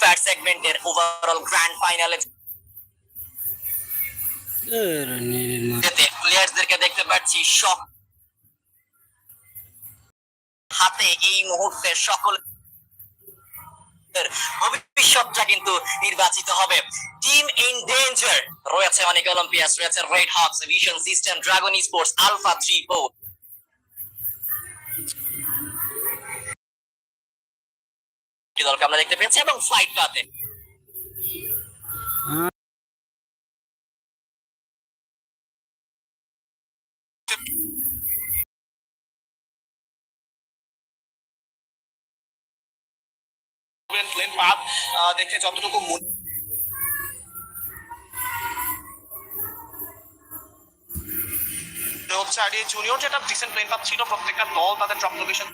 Fire সেগমেন্টের overall grand ফাইনালে প্লেয়ারদেরকে দেখতে পাচ্ছি সব হাতে এই মুহূর্তে সকল ভবিষ্যৎটা কিন্তু নির্বাচিত হবে। টিম ইন ডেঞ্জার রয়েছে অনেক অলিম্পিয়াস রয়েছে Red Hawks Vision System Dragon sports Alpha three four দলকে আমরা দেখতে পেয়েছি এবং ফ্লাইট পাতে দেখে যতটুকু মনে হচ্ছে আর জুনিয়র যেটা ডিসেন্ট প্লেন পাথ ছিল, প্রত্যেকটা দল তাদের ড্রপ লোকেশন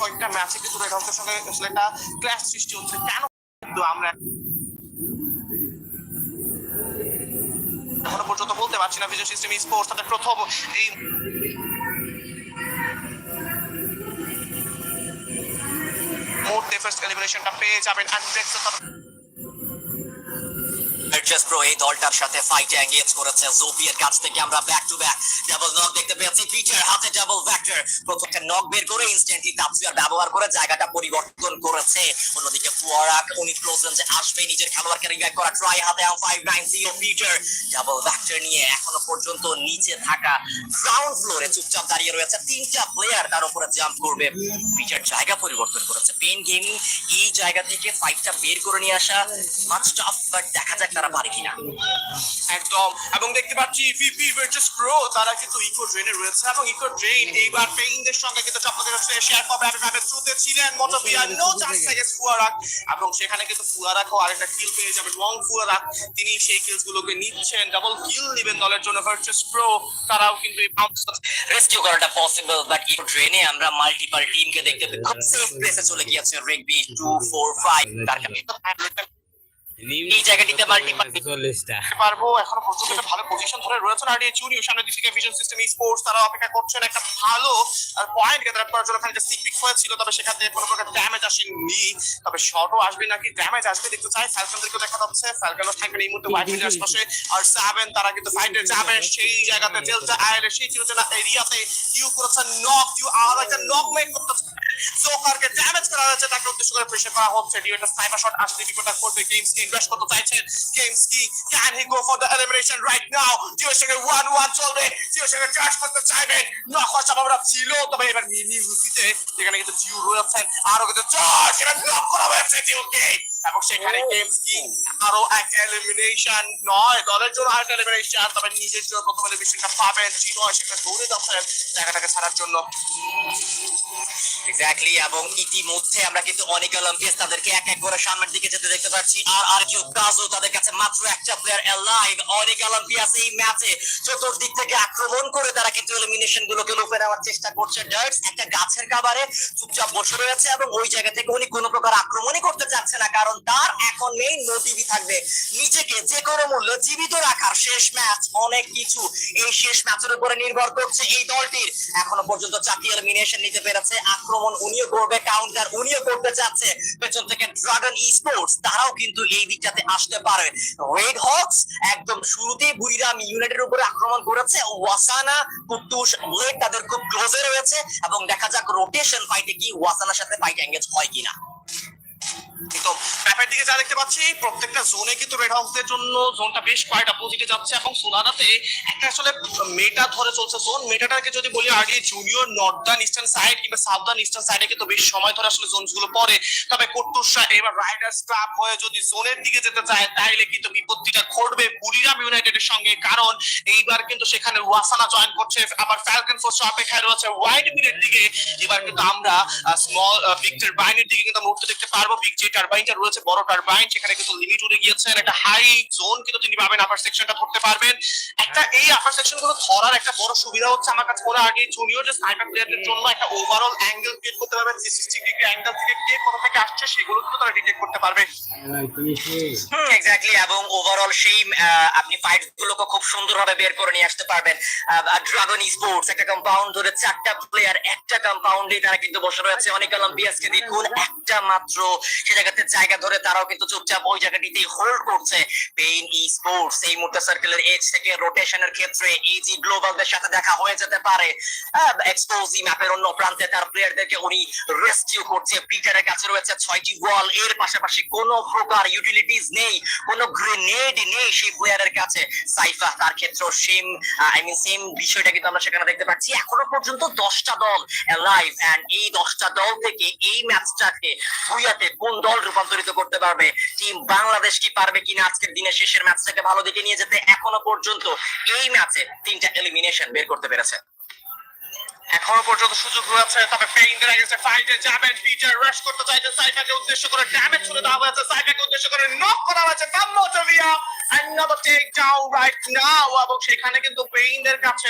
কয়েকটা ম্যাচে কিন্তু রেড হকের সঙ্গে আসলে একটা ক্ল্যাশ সৃষ্টি হচ্ছে। কেন কিন্তু আমরা এখনও পর্যন্ত বলতে পারছি না ভিজুয়াল সিস্টেম স্পোর্টস তাদের প্রথম এই মোট ফার্স্ট এলিমিনেশনটা পেয়ে যাবেন। অ্যান্ড্রেক্স ভার্চুয়াস প্রো এই দলটার সাথে ফাইটে এঙ্গেজ করেছে জোপিয়ের কাছ থেকে আমরা back to back double knock দেখতে পেয়েছি। পিটার হাতে ডাবল ভেক্টর প্রথমটা নক বের করে ইনস্ট্যান্টলি তাপসিয়ার ব্যবহার করে জায়গাটা পরিবর্তন করেছে। অন্যদিকে ফুয়ারাক উনি ক্লোজেন যে আসবে নিজের খেলোয়াড়কে রিভাইভ করা ট্রাই হাতে এম ফাইভ নাইন সিও পিটার ডাবল ভেক্টর নিয়ে এখনও পর্যন্ত নিচে থাকা গ্রাউন্ড ফ্লোরে চুপচাপ দাঁড়িয়ে রয়েছে তিনটা প্লেয়ার তার উপরে জাম্প করবে পিটার জায়গা পরিবর্তন করেছে। পেন গেমিং এই জায়গা থেকে ফাইটটা বের করে নিয়ে আসা মাছ টাফ বাট দেখা যাক তারা পারে কিনা। একদম। এবং দেখতে পাচ্ছি ভার্সেস প্রো তারা কিন্তু ইকো ড্রেনে রয়েছে। এবং ইকো ড্রেন এইবার পেইনদের সঙ্গে কিন্তু শেয়ার থ্রুতে ছিলেন নো ফুয়ারাক এবং সেখানে কিন্তু ফুয়ারাকও আরেকটা কিল পেয়ে ফুয়ারাক তিনি সেই কিলস গুলোকে নিচ্ছেন। ডাবল কিল নেবেন দলের জন্য ভার্সেস প্রো তারাও কিন্তু এই রেস্কিউ করাটা পসিবল বাট এই ট্রেনে আমরা মাল্টিপল টিমকে দেখতে খুব সেফ প্লেসে চলে গিয়েছে রেগবি টু ফোর ফাইভ তার এই জায়গাটিতে মাল্টিপল পারব। এখনও পর্যন্ত একটা ভালো পজিশন ধরে রয়েছে আর এই জুনিয়র সামনের দিক থেকে ভিশন সিস্টেম স্পোর্টস তারা অপেক্ষা করছেন একটা ভালো পয়েন্ট গ্যাদার করার জন্য খানিকটা সিক হয়েছিল তবে সেখান থেকে কোনো প্রকার ড্যামেজ আসেনি। তবে শটও আসবে নাকি? ড্যামেজ আসবে দেখতে চাই। ফ্যালকনদেরকে দেখা যাচ্ছে। ফ্যালকনও থাকবেন এই মুহূর্তে হোয়াইট ফিল্ডের আশপাশে। আর সেভেন তারা কিন্তু ফাইটে যাবে। সেই জায়গাতে ডেল্টা আয়ারের সেই চিরচেনা এরিয়াতে ইউ করেছে নক ইউ আর একটা নক মেক করতে জোকারকে ড্যামেজ করা হয়েছে, তাকে উদ্দেশ্য করে প্রেশার করা হচ্ছে। একটা স্নাইপার শট আসলে রিপোর্টার করবে। গেমস কি ইনভেস্ট করতে চাইছেন? গেমস কি can he go for the elimination right now Jio সঙ্গে ওয়ান ওয়ান চলবে। জিওর সঙ্গে চার্জ করতে চাইবেন। নক হওয়ার সম্ভাবনা ছিল, তবে এবার মিনি রুজিতে যেখানে কিন্তু জিও রয়েছেন, আরও কিন্তু চার্জ সেটা নক করা হয়েছে জিওকে এবং সেখানে গেমস কি? আরও এক এলিমিনেশন নয়। দলের জন্য এলিমিনেশন তবে নিজের জন্য প্রথম এলিমিনেশনটা পাবেন। দৌড়ে জায়গাটাকে ছাড়ার জন্য। এক্স্যাক্টলি এবং ইতিমধ্যে আমরা কিন্তু অনেক অলিম্পিয়াস তাদেরকে এক এক করে সামনের দিকে যেতে দেখতে পাচ্ছি। আর আর কেউ কাজও তাদের কাছে মাত্র একটা প্লেয়ার অ্যালাইভ অনেক অলিম্পিয়াস এই ম্যাচে চতুর্দিক থেকে আক্রমণ করে তারা কিন্তু এলিমিনেশন গুলোকে লুপে নেওয়ার চেষ্টা করছে। ডার্টস একটা গাছের কাবারে চুপচাপ বসে রয়েছে এবং ওই জায়গা থেকে উনি কোনো প্রকার আক্রমণই করতে চাচ্ছে না। কারণ তার এখন মেইন মোটিভই থাকবে নিজেকে, যে কোনো মূল্য জীবিত রাখার শেষ ম্যাচ অনেক কিছু। এই শেষ ম্যাচের উপরে নির্ভর করছে এই দলটির। এখনও পর্যন্ত চারটি এলিমিনেশন নিতে পেরেছে আক্রমণ, উনিও করবে কাউন্টার উনিও করতে চাচ্ছে। পেছন থেকে ড্রাগন স্পোর্টস তারাও কিন্তু এই দিকটাতে আসতে পারে। রেড হক্স একদম শুরুতেই বুড়িরাম ইউনাইটের উপরে আক্রমণ করেছে। ওয়াসানা কুটুস ব্লেড তাদের খুব ক্লোজে রয়েছে এবং দেখা যাক রোটেশন ফাইটে কি ওয়াসানার সাথে ফাইট এঙ্গেজ হয় কিনা। কিন্তু ম্যাপের দিকে যা দেখতে পাচ্ছি, প্রত্যেকটা জোনে কিন্তু রেড হাউসদের জন্য জোনটা বেশ কয়েকটা যাচ্ছে এবং সোলানাতে একটা আসলে মেটা ধরে চলছে জোন মেটাটাকে যদি বলি, আগে জুনিয়র নর্দার্ন ইস্টার্ন সাইড কিংবা সাউদার্ন ইস্টার্ন সাইডে কিন্তু বেশ সময় ধরে আসলে জোনগুলো পড়ে। তবে এবার রাইডার্স ক্লাব হয়ে যদি জোনের দিকে যেতে চায়, তাইলে কিন্তু বিপত্তিটা ঘটবে বুড়িরাম ইউনাইটেডের সঙ্গে। কারণ এইবার কিন্তু সেখানে ওয়াসানা জয়েন করছে, আবার ফ্যালকন ফোর্স অপেক্ষায় রয়েছে হোয়াইট মিলের দিকে। এবার কিন্তু আমরা স্মল ভিক্টর বাইনের দিকে কিন্তু মুহূর্তে দেখতে পারব। বিগ টারবাইনটা রয়েছে, বড় সেখানে কিন্তু লিমিট একটা হাই জোন কিন্তু তিনি পাবেন আপার সেকশনটা ধরতে পারবেন। একটা এই আপার সেকশনগুলো ধরার একটা বড় সুবিধা হচ্ছে আমার কাছে জুনিয়র যে প্লেয়ারদের জন্য একটা ওভারঅল অ্যাঙ্গেল ক্রিয়েট করতে পারবে সিক্সটি ডিগ্রি অ্যাঙ্গেল থেকে কে কোথা থেকে আসছে, সেগুলো কিন্তু তারা ডিটেক্ট করতে পারবে। এক্স্যাক্টলি এবং ওভারঅল সেই আপনি ফাইট গুলোকে খুব সুন্দরভাবে বের করে নিয়ে আসতে পারবেন। ড্রাগন স্পোর্টস একটা কম্পাউন্ড ধরে চারটা প্লেয়ার একটা কম্পাউন্ডে তারা কিন্তু বসে রয়েছে। অনেক অলিম্পিয়াসকে দেখুন, একটা মাত্র সে জায়গাতে জায়গা ধরে তারাও কিন্তু চুপচাপ ওই জায়গাটিতে হোল্ড করছে। পেইন ই স্পোর্টস এই মুহূর্তে সার্কেলের এজ থেকে রোটেশনের ক্ষেত্রে ইজি গ্লোবালদের সাথে দেখা হয়ে যেতে পারে। এক্সপোজি ম্যাপের অন্য প্রান্তে তার প্লেয়ারদেরকে উনি রেস্কিউ করছে। পিটারের কাছে রয়েছে ছয়টি এর পাশাপাশি কোনো প্রকার ইউটিলিটিস নেই, কোনো গ্রেনেড নেই সেই প্লেয়ারের কাছে। সাইফা তার ক্ষেত্রে সেম আই মিন সেম বিষয়টা কিন্তু আমরা সেখানে দেখতে পাচ্ছি। এখনও পর্যন্ত দশটা দল লাইভ এন্ড এই দশটা দল থেকে এই ম্যাচটাকে ভুইয়াতে কোন দল রূপান্তরিত করতে পারবে। টিম বাংলাদেশ কি পারবে কিনা আজকের দিনের শেষের ম্যাচটাকে ভালো দিকে নিয়ে যেতে এখনও পর্যন্ত এই ম্যাচে তিনটা এলিমিনেশন বের করতে পেরেছে। এখনও পর্যন্ত সুযোগ রয়েছে, তবে এগেন্সে ফাইটে যাবেন। পিটার করতে সাইফাকে উদ্দেশ্য করে ড্যামেজ ছুড়ে দেওয়া হয়েছে সাইফাকে উদ্দেশ্য করে নক করা হয়েছে now, এবং সেখানে কিন্তু পেইনের কাছে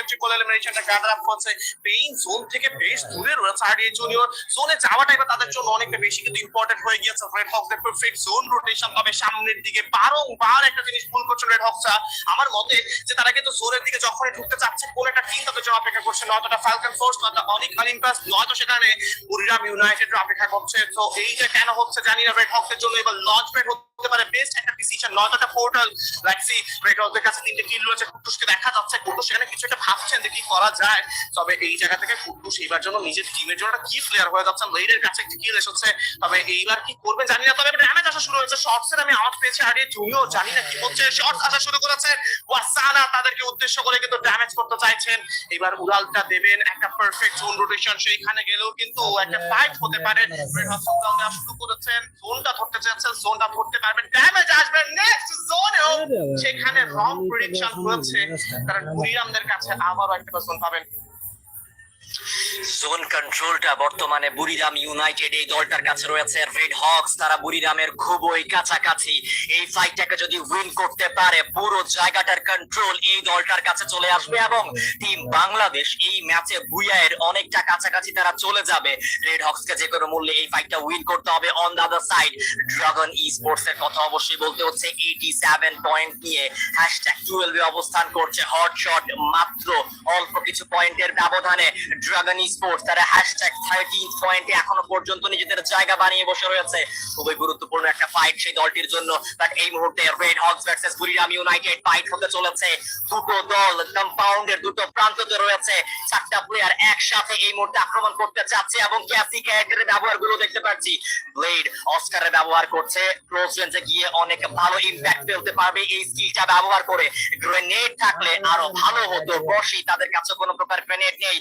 গ্যাদার আপ করছে। পেইন জোন থেকে বেশ দূরে রয়েছে আরডিএ জুনিয়র জোনে যাওয়াটা এবার তাদের জন্য অনেকটা বেশি কিন্তু ইম্পর্টেন্ট হয়ে গিয়েছে। রেড পারফেক্ট জোন রোটেশন তবে সামনের দিকে। বারংবার একটা জিনিস ভুল করছে রেড হক্সরা আমার মতে যে তারা কিন্তু জোনের দিকে যখনই ঢুকতে চাচ্ছে, কোন একটা টিম তাদের জন্য অপেক্ষা করছে নয়তো একটা ফ্যালকন ফোর্স নয়তো অনেক অলিম্পাস নয়তো সেখানে বুরিরাম ইউনাইটেড অপেক্ষা করছে। তো এই যে কেন হচ্ছে জানি না। বেট হকের জন্য এবার লঞ্চ প্যাড হতে পারে বেস্ট একটা ডিসিশন পোর্টাল হক্সের কাছে তিনটে রয়েছে, কুটুসকে দেখা যাচ্ছে, কুটুস সেখানে কিছু একটা ভাবছেন যে কি করা যায়। তবে এই জায়গা থেকে কুটুস এইবার জন্য নিজের টিমের জন্য একটা কি প্লেয়ার হয়ে যাচ্ছেন। কাছে কিল এসেছে। তবে এইবার কি জানি না। তবে ড্যামেজ আসা শুরু হয়েছে। আমি পেয়েছি আর জুনিও জানি না কি হচ্ছে। শর্টস আসা শুরু করেছে। ওয়াসানা তাদেরকে উদ্দেশ্য করে কিন্তু ড্যামেজ করতে চাইছেন। এবার উড়ালটা দেবেন, একটা পারফেক্ট জোন রোটেশন সেইখানে গেলেও কিন্তু একটা ফাইট হতে পারে। রেড হসপিটাল দেওয়া শুরু করেছেন। জোনটা ধরতে চাচ্ছেন জোনটা ধরতে পারবেন ড্যামেজ আসবে নেক্সট জোনেও সেখানে রং প্রেডিকশন হচ্ছে তারা কুরিয়ামদের কাছে আবারও একটা পছন্দ পাবেন। জোন কন্ট্রোলটা বর্তমানে বুড়িরাম ইউনাইটেড এই দলটার কাছে রয়েছে। রেড হক্স তারা বুড়িরামের খুবই কাছাকাছি। এই ফাইটটাকে যদি উইন করতে পারে, পুরো জায়গাটার কন্ট্রোল এই দলটার কাছে চলে আসবে এবং টিম বাংলাদেশ এই ম্যাচে বুইয়ায়ের অনেকটা কাছাকাছি তারা চলে যাবে। রেড হক্স কে যে কোনো মূল্যে এই ফাইটটা উইন করতে হবে। On the other side Dragon E sports এর কথা অবশ্যই বলতে হচ্ছে এইটি সেভেন পয়েন্ট নিয়ে হ্যাশট্যাগ টুয়েলভে অবস্থান করছে। হট শট মাত্র অল্প কিছু পয়েন্টের ব্যবধানে ড্রাগন স্পোর্টস তারা হ্যাশট্যাগ থার্টিন পয়েন্টে এখনও পর্যন্ত নিজেদের জায়গা বানিয়ে বসে রয়েছে। খুবই গুরুত্বপূর্ণ একটা ফাইট সেই দলটির জন্য। বাট এই মুহূর্তে Red Hawks versus Buriram United fight হতে চলেছে। দুটো দল কম্পাউন্ডের দুটো প্রান্ততে রয়েছে। চারটা প্লেয়ার একসাথে এই মুহূর্তে আক্রমণ করতে চাচ্ছে এবং ক্যাসি ক্যারেক্টারের ব্যবহারগুলো দেখতে পাচ্ছি। ব্লেড অস্কারের ব্যবহার করছে। ক্লোজ রেঞ্জে গিয়ে অনেক ভালো ইম্প্যাক্ট ফেলতে পারবে এই স্কিলটা ব্যবহার করে। গ্রেনেড থাকলে আরও ভালো হতো। বসি তাদের কাছে কোনো প্রকার গ্রেনেড নেই।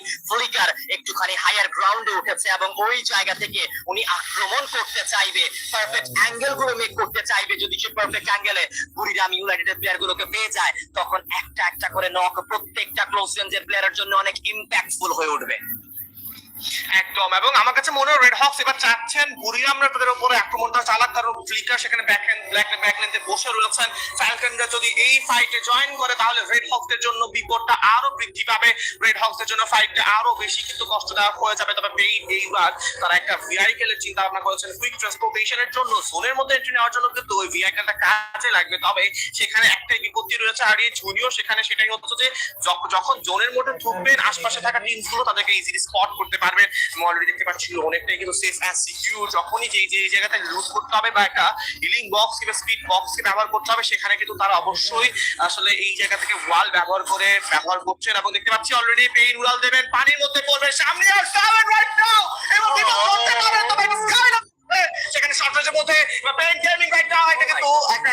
ফ্লিকার একটুখানি হায়ার গ্রাউন্ডে উঠেছে এবং ওই জায়গা থেকে উনি আক্রমণ করতে চাইবে পারফেক্ট অ্যাঙ্গেলগুলো মেক করতে চাইবে। যদি সে পারফেক্ট অ্যাঙ্গেলে বুড়িরাম ইউনাইটেড প্লেয়ার গুলোকে পেয়ে যায়, তখন একটা একটা করে নক প্রত্যেকটা ক্লোজ রেঞ্জের প্লেয়ারের জন্য অনেক ইম্প্যাক্টফুল হয়ে উঠবে। একদম, এবং আমার কাছে মনে হয় রেড হক্স এবার চাচ্ছেন বুড়িরামরা তাদের উপরে আক্রমণটা চালাক, কারণ ফ্লিকার সেখানে ব্ল্যাক বসে রয়েছেন। ফ্যালকনরা যদি এই ফাইটে জয়েন করে, তাহলে রেড জন্য বিপদটা আরও বৃদ্ধি পাবে। রেড জন্য ফাইটটা আরও বেশি কিন্তু কষ্টদায়ক হয়ে যাবে। তবে পেইন এইবার তারা একটা ভিআইকেলের চিন্তা ভাবনা করেছেন। কুইক ট্রান্সপোর্টেশনের জন্য জোনের মধ্যে এন্ট্রি নেওয়ার জন্য কিন্তু ওই ভিআইকেলটা কাজে লাগবে। তবে সেখানে একটাই বিপত্তি রয়েছে। আর এই জুনিয়র সেখানে সেটাই হচ্ছে যে যখন জোনের মধ্যে ঢুকবেন, আশপাশে থাকা টিমসগুলো তাদেরকে ইজিলি স্পট করতে পারবেন আমি অলরেডি দেখতে পাচ্ছি অনেকটাই কিন্তু সেফ অ্যান্ড সিকিউর যখনই যে যে জায়গাতে লুট করতে হবে বা একটা হিলিং বক্স কিংবা স্পিড বক্স ব্যবহার করতে হবে, সেখানে কিন্তু তারা অবশ্যই আসলে এই জায়গা থেকে ওয়াল ব্যবহার করে ব্যবহার করছেন। এবং দেখতে পাচ্ছি অলরেডি পেইন উড়াল দেবেন, পানির মধ্যে পড়বে সামনে আর সামনে রাইট নাও এবং বিপদ করতে পারেন তবে স্কাই সেখানে শর্টেজের মধ্যে পেইন গেমিং রাইট নাও এটা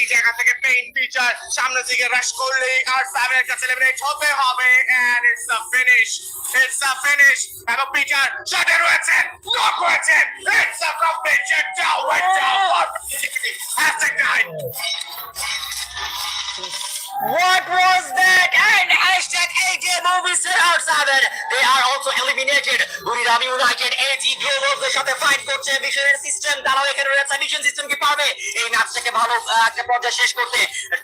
এই জায়গা থেকে পেইন পিচার সামনের দিকে রাশ করলেই আর সাবের কাছে সেলিব্রেট হতে হবে। And it's a finish it's a finish এবং পিচার শটে রয়েছেন নক হয়েছেন it's a competition down down hashtag nine What was that? And hashtag AJ Movies out seven. They are also eliminated. Buriram United AG গ্লোবালসের সাথে fight করছে মিশনের system তারাও এখানে রয়েছে মিশন সিস্টেম কি পারবে এই ম্যাচটাকে ভালো একটা পর্যায়ে শেষ করতে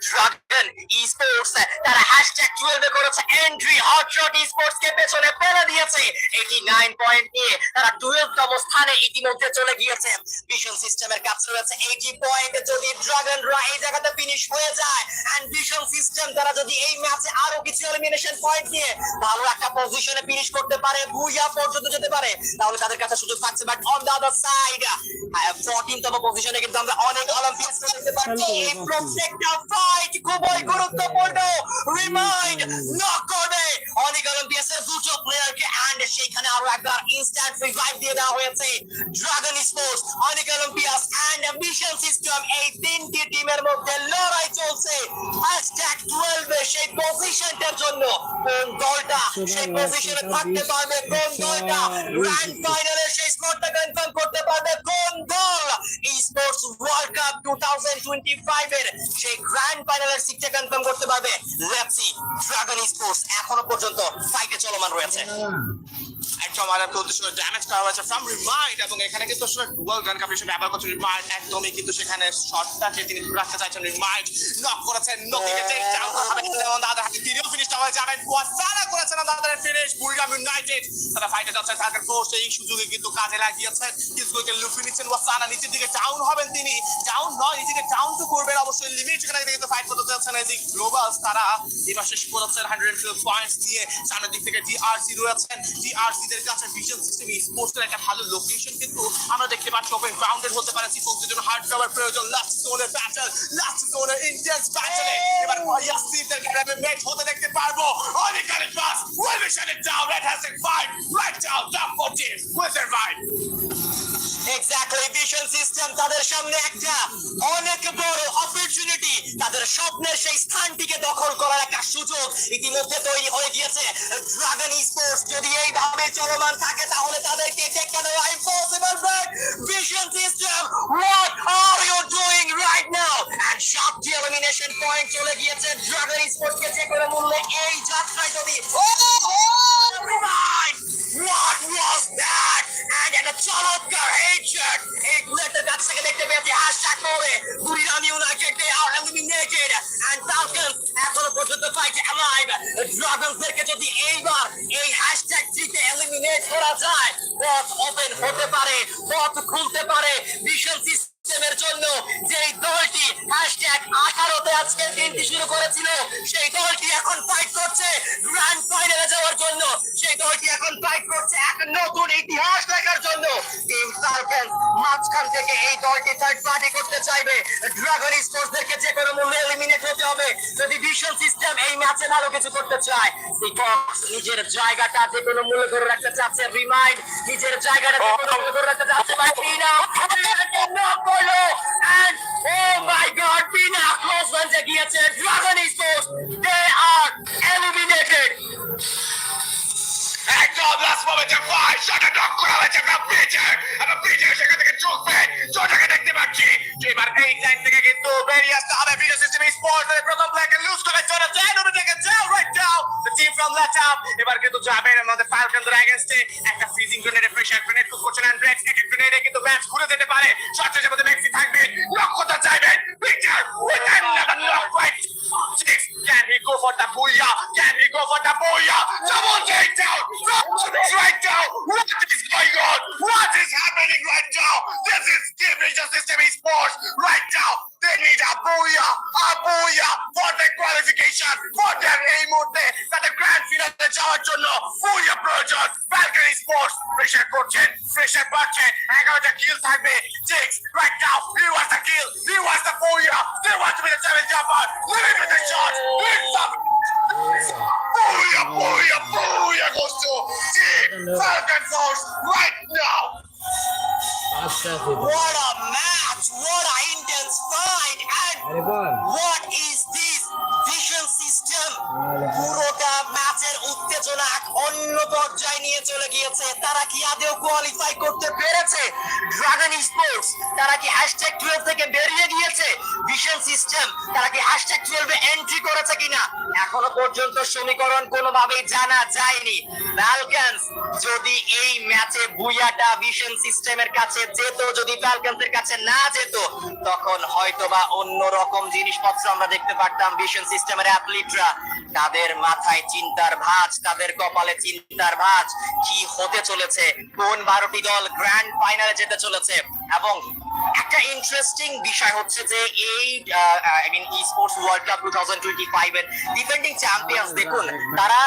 ড্রাগন ই স্পোর্টস তারা হ্যাশট্যাগ 12 করেছে এন্ট্রি হট ই স্পোর্টস কে পেছনে ফেলে দিয়েছে 89 পয়েন্ট নিয়ে তারা 12 স্থানে ইতিমধ্যে চলে গিয়েছে মিশন সিস্টেমের কাছে রয়েছে 80 পয়েন্ট যদি ড্রাগনরা এই জায়গাতে ফিনিশ হয়ে যায় এন্ড মিশন সিস্টেম তারা যদি এই ম্যাচে আরও কিছু এলিমিনেশন পয়েন্ট নিয়ে ভালো একটা পজিশনে ফিনিশ করতে পারে বুইয়া পর্যন্ত যেতে পারে তাহলে তাদের কাছে সুযোগ থাকছে। But on the other side 14 তম পজিশনে কিন্তু আমরা অনেক অলিম্পিয়াস দেখতে পাচ্ছি। এই প্রত্যেকটা ফাইট খুবই গুরুত্বপূর্ণ। রিমাইন্ড নক করবে অনেক অলিম্পিয়াসের দুটো প্লেয়ারকে এন্ড সেখানে আরও একবার ইনস্ট্যান্ট রিভাইভ দিয়ে দেওয়া হয়েছে। ড্রাগন স্পোর্টস অনেক অলিম্পিয়াস এন্ড মিশন সিস্টেম এই তিনটি টিমের মধ্যে লড়াই চলছে। হ্যাশট্যাগ 12 এ সেই পজিশনটার জন্য কোন দলটা সেই পজিশনে থাকতে পারবে কোন দলটা? গ্র্যান্ড ফাইনালে সেই স্পটটা কনফার্ম করতে পারবে কোন দল? এই স্পোর্টস ওয়ার্ল্ড কাপ 2025 এর সেই গ্র্যান্ড ফাইনালের সিটটা কনফার্ম করতে পারবে লেটস সি ড্রাগন স্পোর্টস এখনও পর্যন্ত ফাইটে চলমান রয়েছে। একদম আর একটা উদ্দেশ্য ড্যামেজ করা হয়েছে ফ্রম রিমাইন্ড এবং এখানে কিন্তু আসলে ডুয়াল গান কাপ হিসেবে ব্যবহার করছেন রিমাইন্ড একদমই কিন্তু সেখানে শটটাকে তিনি রাখতে চাইছেন রিমাইন্ড নক করেছেন নকিং এ টেক ডাউন হবে। এবং দাদা হাতে তিনিও ফিনিশটা হয়ে যাবেন ওয়াসারা করেছেন দাদার ফিনিশ বুড়িরাম ইউনাইটেড তারা ফাইটে যাচ্ছেন তাদের ফোর্স এই সুযোগে কিন্তু কাজে লাগিয়েছেন। কিসগোকে লুফি নিচ্ছেন ওয়াসানা নিচের দিকে ডাউন হবেন তিনি। ডাউন নয়, নিজেকে ডাউন তো করবেন অবশ্যই। লিমিট সেখানে কিন্তু ফাইট করতে যাচ্ছেন যে গ্লোবালস তারা এবার শেষ করেছেন হান্ড্রেড পয়েন্টস দিয়ে সামনের দিক থেকে ডিআরসি রয়েছেন ডিআরসি দের কাছে ভিশন সিস্টেম স্পোর্টসের একটা ভালো লোকেশন কিন্তু আমরা দেখতে পাচ্ছি। ওপেন গ্রাউন্ডের হতে পারে সিপোক্সের জন্য হার্ড কভার প্রয়োজন। লাস্ট জোনের ব্যাটল লাস্ট জোনের ইন্টেন্স ব্যাটলে এবার ইয়াসিদের গ্রামে ম্যাচ হতে দেখতে পারব। অনেকখানি pass well shut it down red has it fight right down top 14 will survive exactly Vision System তাদের সামনে একটা অনেক বড় অপরচুনিটি তাদের স্বপ্নের সেই স্থানটিকে দখল করার একটা সুযোগ ইতিমধ্যে তৈরি হয়ে গিয়েছে ড্রাগন স্পোর্টস যদি এইভাবে চলমান থাকে, তাহলে তাদেরকে টেক্কা দেওয়া impossible but Vision System what are you doing right now and সাতটি এলিমিনেশন পয়েন্ট চলে গিয়েছে ড্রাগন স্পোর্টস কে যে কোনো মূল্যে এই যাত্রায় যদি Rewind! What was that? And একটা চমৎকার হেডশট এই বুলেটের কাছ থেকে দেখতে পেয়েছি। হ্যাশট্যাগ করে Buriram United they are eliminated and Falcon এখনও পর্যন্ত ফাইট অ্যালাইভ ড্রাগনসদেরকে যদি এইবার এই হ্যাশট্যাগ থ্রিতে এলিমিনেট করা যায়, পথ ওপেন হতে পারে, পথ খুলতে পারে ভিশন সিস্টেমের জন্য। যেই দলটি হ্যাশট্যাগ আঠারোতে আজকে দিনটি শুরু করেছিল, সেই দলটি এখন ফাইট করছে গ্র্যান্ড ফাইনালে যাওয়ার জন্য। সেই দলটি এখন ফাইট করছে এক নতুন ইতিহাস। মাঝখান থেকে এই দলটি থার্ড পার্টি করতে চাইবে। ড্রাগন স্পোর্টসদেরকে যে কোনো মূল্যে এলিমিনেট হতে হবে। যদি ভিশন সিস্টেম এই ম্যাচে ভালো কিছু করতে চায় পিকক্স নিজের জায়গাটা যে কোনো মূল্যে ধরে রাখতে চাচ্ছে রিমাইন্ড নিজের জায়গাটা যে কোনো মূল্যে ধরে রাখতে চাচ্ছে বাট টিনা নক করল। And oh my god Tina close রেঞ্জে গিয়েছে Dragon Sports they are eliminated একদম লাস্ট মোমেন্টে ফাইট শটে নক করা হয়েছে, একটা পিচার বেরিয়ে আসতে হবে ভিডিও সিস্টেম স্পোর্টস এর প্রথম প্লেয়ারকে লুজ করে চলে যায় ওটা থেকে যাও right down the team from left up এবার কিন্তু যাবে আমাদের ফালকন ড্রাগনসে একটা freezing grenade pressure grenade cook করছেন অ্যান্ড্রেক্স এক এক গ্রেনেডে কিন্তু ম্যাচ ঘুরে যেতে পারে শর্টের মধ্যে মেক্সি Right now. What a match! What a intense fight! And what তারা কি আদেও কোয়ালিফাই করতে পেরেছে? ড্রাগন স্পোর্টস তারা কি হ্যাশট্যাগ টুয়েলভ থেকে বেরিয়ে গিয়েছে? ভিশন সিস্টেম তারা কি হ্যাশট্যাগ টুয়েলভে এন্ট্রি করেছে কিনা? এখনও পর্যন্ত সমীকরণ কোনোভাবেই জানা যায়নি। ফ্যালকনস যদি এই ম্যাচে বুয়াটা ভিশন সিস্টেমের কাছে যেত, যদি ফ্যালকনসের কাছে না যেত, তখন হয়তোবা অন্য রকম জিনিসপত্র আমরা দেখতে পারতাম ভিশন সিস্টেমের অ্যাথলিটরা তাদের মাথায় চিন্তার ভাঁজ, তাদের কপালে চিন্তার ভাঁজ, কি হতে চলেছে। কোন বারোটি দল গ্র্যান্ড ফাইনালে যেতে চলেছে? এবং একটা ইন্টারেস্টিং বিষয় হচ্ছে যে এই I mean esports World Cup two thousand twenty five এর ডিফেন্ডিং চ্যাম্পিয়ন্স দেখুন তারা